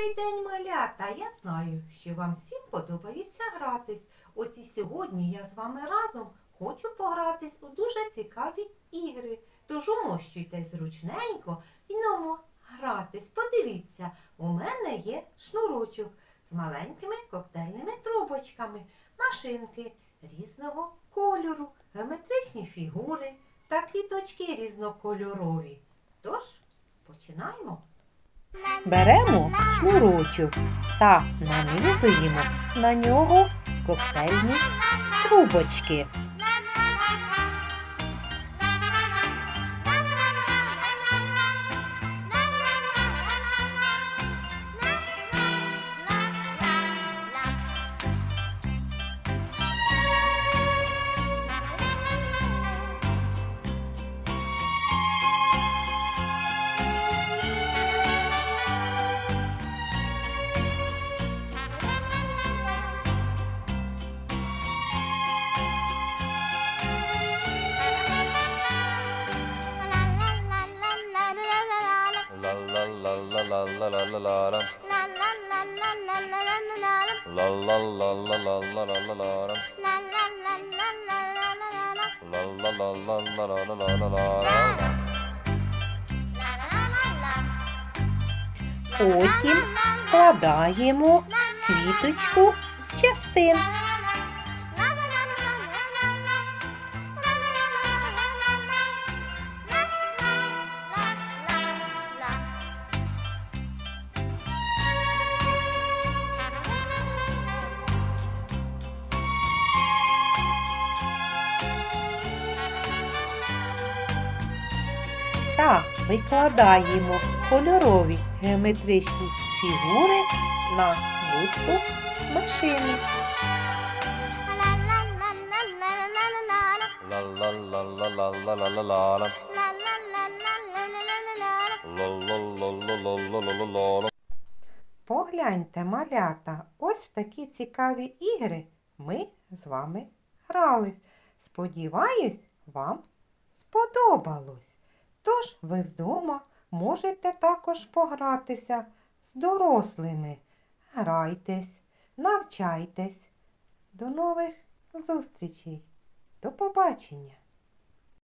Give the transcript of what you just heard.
Добрий день, малята! Я знаю, що вам всім подобається гратись. От і сьогодні я з вами разом хочу погратись у дуже цікаві ігри. Тож умощуйтесь зручненько і ну, гратись. Подивіться, у мене є шнурочок з маленькими коктейльними трубочками, машинки різного кольору, геометричні фігури та квіточки різнокольорові. Тож, починаємо. Беремо шнурочок та нанизуємо на нього коктейльні трубочки. La la la la la la la. La la la la la la la la. La la la la la la la la la. la la Потім складаємо квіточку з частин. та викладаємо кольорові геометричні фігури на будку машини. Погляньте, малята, ось в такі цікаві ігри ми з вами грались. Сподіваюсь, вам сподобалось. Тож ви вдома можете також погратися з дорослими. Грайтесь, навчайтесь. До нових зустрічей. До побачення!